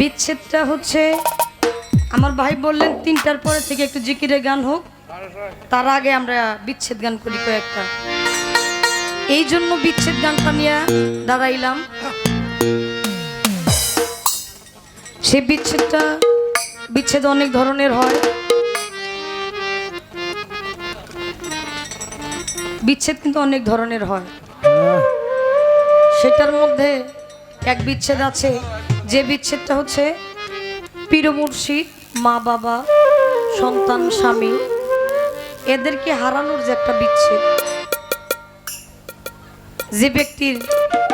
বিচ্ছেদটা হচ্ছে আমার ভাই বললেন তিনটার পরে থেকে একটু জিকিরে গান হোক। তার আগে আমরা বিচ্ছেদ গান করি কয়েকটা। এই জন্য বিচ্ছেদ গানটা নিয়ে দাঁড়াইলাম। সে বিচ্ছেদটা বিচ্ছেদ অনেক ধরনের হয়। বিচ্ছেদ কিন্তু অনেক ধরনের হয়। সেটার মধ্যে এক বিচ্ছেদ আছে। যে বিচ্ছেদটা হচ্ছে পীর মুর্শিদ মা বাবা সন্তান স্বামী এদেরকে হারানোর যে একটা বিচ্ছেদ যে ব্যক্তির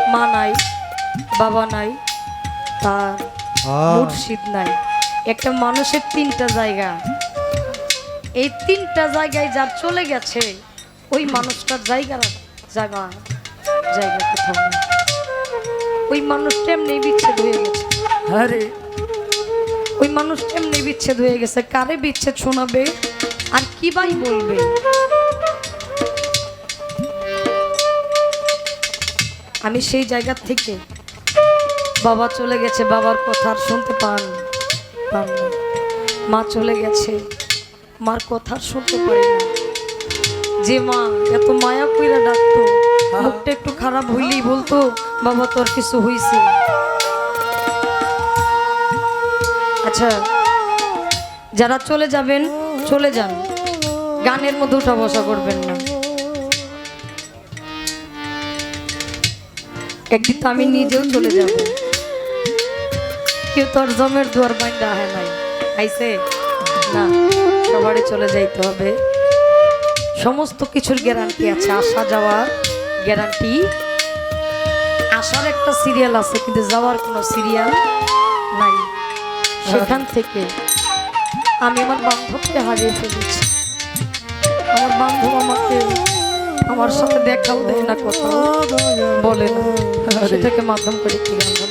মা নাই বাবা নাই তার মুর্শিদ নাই। একটা মানুষের তিনটা জায়গা। এই তিনটা জায়গায় যার চলে গেছে ওই মানুষটার জায়গা জায়গা জায়গা কোথাও ওই মানুষটা এমনি বিচ্ছেদ হয়ে গেছে। আরে। ওই মানুষটা এমনি বিচ্ছেদ হয়ে গেছে। কারে বিচ্ছেদ শোনাবে? আর কি বাই বলবে? আমি সেই জায়গা থেকে বাবা চলে গেছে। বাবার কথা আর শুনতে পান পান না। মা চলে গেছে। মার কথা শুনতে পারি না। যে মা এত মায়া কইরা ডাকতো মুখটা একটু খারাপ হইলেই বলতো বাবা তোর কিছু হইছে? আচ্ছা যারা চলে যাবেন, চলে যান। গানের মধ্যে উঠা বসা করবেন না। একদিন তো আমি নিজেও চলে যাব। কেউ তোর জমের দুয়ার বাইন্দা হয় নাই। আইসে না সবারই চলে যাইতে হবে। সমস্ত কিছুর গ্যারান্টি আছে, আসা যাওয়ার গ্যারান্টি আসার একটা সিরিয়াল আছে কিন্তু যাওয়ার কোনো সিরিয়াল নাই। সেখান থেকে আমি আমার বান্ধবকে হারিয়ে ফেলেছি। আমার বান্ধব আমাকে আমার সাথে দেখাও দেয় না কথা বলে না। সেটাকে মাধ্যম করে কি গান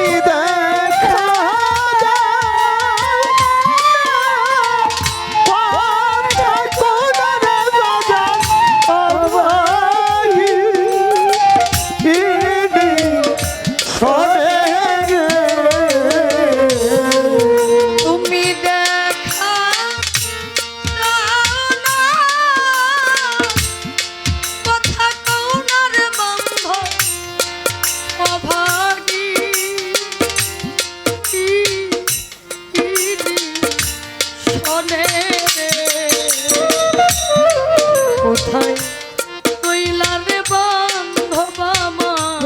রে কোথায়? কইলা রে বান্ধব আমার।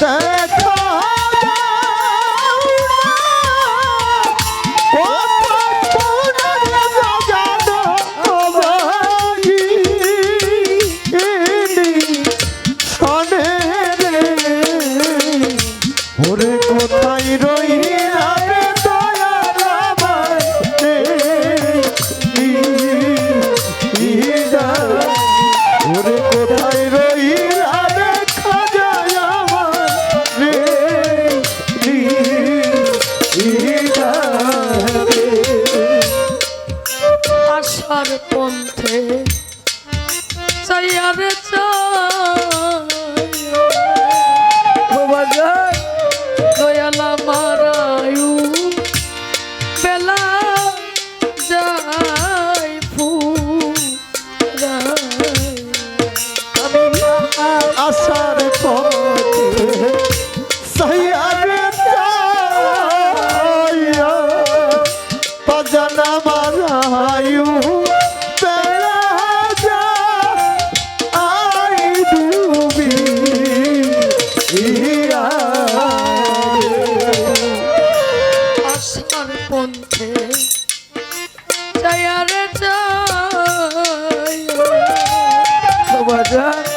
জানে যায়ারে যায়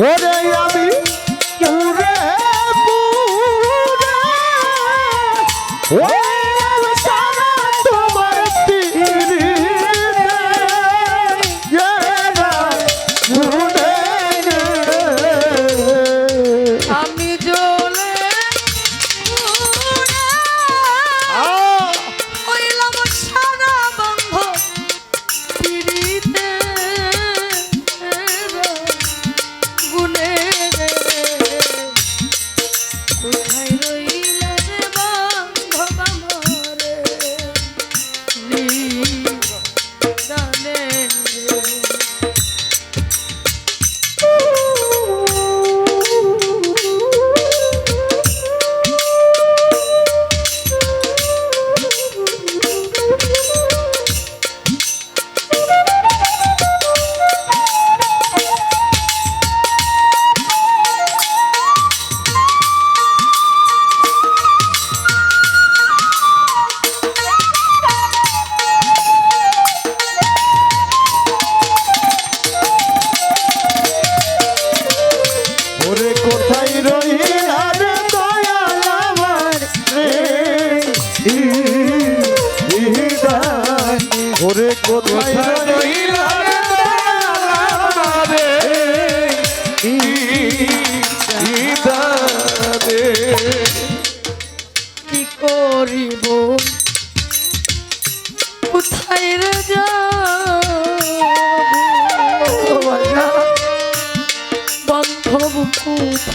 ওরে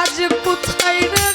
আজ কোথায় রে